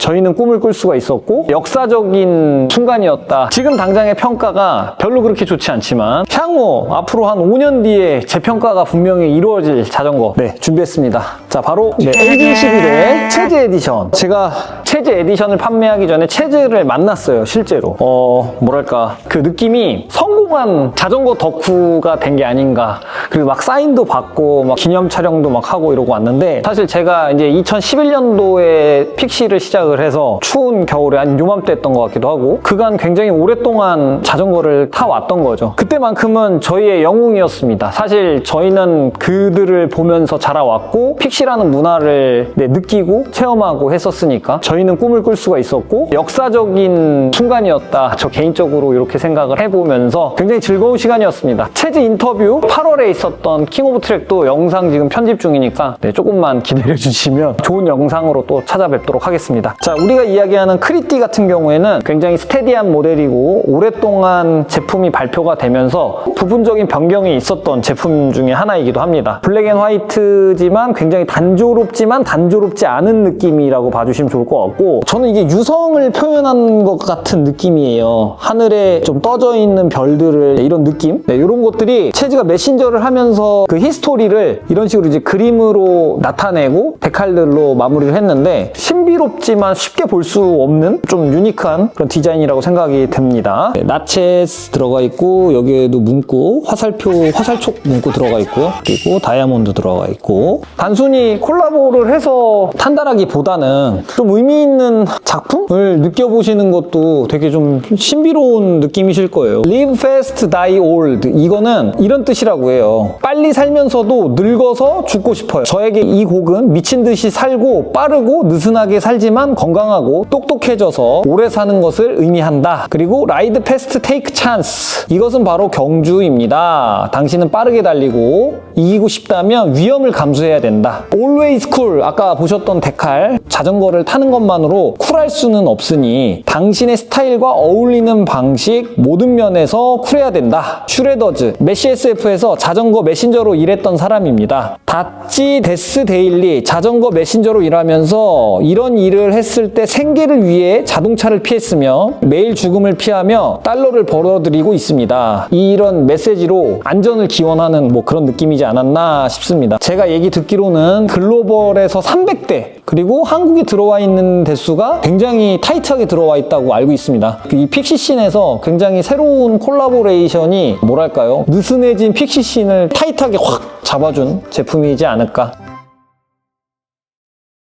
저희는 꿈을 꿀 수가 있었고 역사적인 순간이었다. 지금 당장의 평가가 별로 그렇게 좋지 않지만 향후 앞으로 한 5년 뒤에 재평가가 분명히 이루어질 자전거 네 준비했습니다. 자 바로 네, LG11의 체즈 에디션. 제가 체즈 에디션을 판매하기 전에 체즈를 만났어요 실제로. 어 뭐랄까 그 느낌이 성공한 자전거 덕후가 된 게 아닌가. 그리고 막 사인도 받고 막 기념 촬영도 막 하고 이러고 왔는데 사실 제가 이제 2011년도에 픽시를 시작을 해서 추운 겨울에 한 요맘때 했던 것 같기도 하고 그간 굉장히 오랫동안 자전거를 타왔던 거죠. 그때만큼은 저희의 영웅이었습니다. 사실 저희는 그들을 보면서 자라왔고 픽시라는 문화를 네, 느끼고 체험하고 했었으니까 저희 는 꿈을 꿀 수가 있었고 역사적인 순간이었다. 저 개인적으로 이렇게 생각을 해보면서 굉장히 즐거운 시간이었습니다. 체즈 인터뷰 8월에 있었던 킹 오브 트랙도 영상 지금 편집 중이니까 네, 조금만 기다려 주시면 좋은 영상으로 또 찾아뵙도록 하겠습니다. 자, 우리가 이야기하는 크리티 같은 경우에는 굉장히 스테디한 모델이고 오랫동안 제품이 발표가 되면서 부분적인 변경이 있었던 제품 중에 하나이기도 합니다. 블랙 앤 화이트지만 굉장히 단조롭지만 단조롭지 않은 느낌이라고 봐주시면 좋을 것 같고 저는 이게 유성을 표현한 것 같은 느낌이에요. 하늘에 좀 떠져 있는 별들을 이런 느낌? 네, 이런 것들이 체즈가 메신저를 하면서 그 히스토리를 이런 식으로 이제 그림으로 나타내고 데칼들로 마무리를 했는데 신비롭지만 쉽게 볼 수 없는 좀 유니크한 그런 디자인이라고 생각이 듭니다. 네, 나체스 들어가 있고 여기에도 문구 화살표 화살촉 문구 들어가 있고요. 그리고 다이아몬드 들어가 있고 단순히 콜라보를 해서 탄다라기보다는 좀 의미 있는 작품을 느껴보시는 것도 되게 좀 신비로운 느낌이실 거예요. Live fast, die old. 이거는 이런 뜻이라고 해요. 빨리 살면서도 늙어서 죽고 싶어요. 저에게 이 곡은 미친 듯이 살고 빠르고 느슨하게 살지만 건강하고 똑똑해져서 오래 사는 것을 의미한다. 그리고 라이드 패스트 테이크 찬스. 이것은 바로 경주입니다. 당신은 빠르게 달리고 이기고 싶다면 위험을 감수해야 된다. Always cool. 아까 보셨던 데칼 자전거를 타는 것만으로 쿨할 수는 없으니 당신의 스타일과 어울리는 방식 모든 면에서 쿨해야 된다. 슈레더즈 메시 SF에서 자전거 메신저로 일했던 사람입니다. 다찌 데스 데일리 자전거 메신저로 일하면서 이런 일을 했을 때 생계를 위해 자동차를 피했으며 매일 죽음을 피하며 달러를 벌어들이고 있습니다. 이런 메시지로 안전을 기원하는 뭐 그런 느낌이지 않았나 싶습니다. 제가 얘기 듣기로는 글로벌에서 300대 그리고 한국에 들어와 있는 대수가 굉장히 타이트하게 들어와 있다고 알고 있습니다. 이 픽시씬에서 굉장히 새로운 콜라보레이션이 뭐랄까요? 느슨해진 픽시씬을 타이트하게 확 잡아준 제품이지 않을까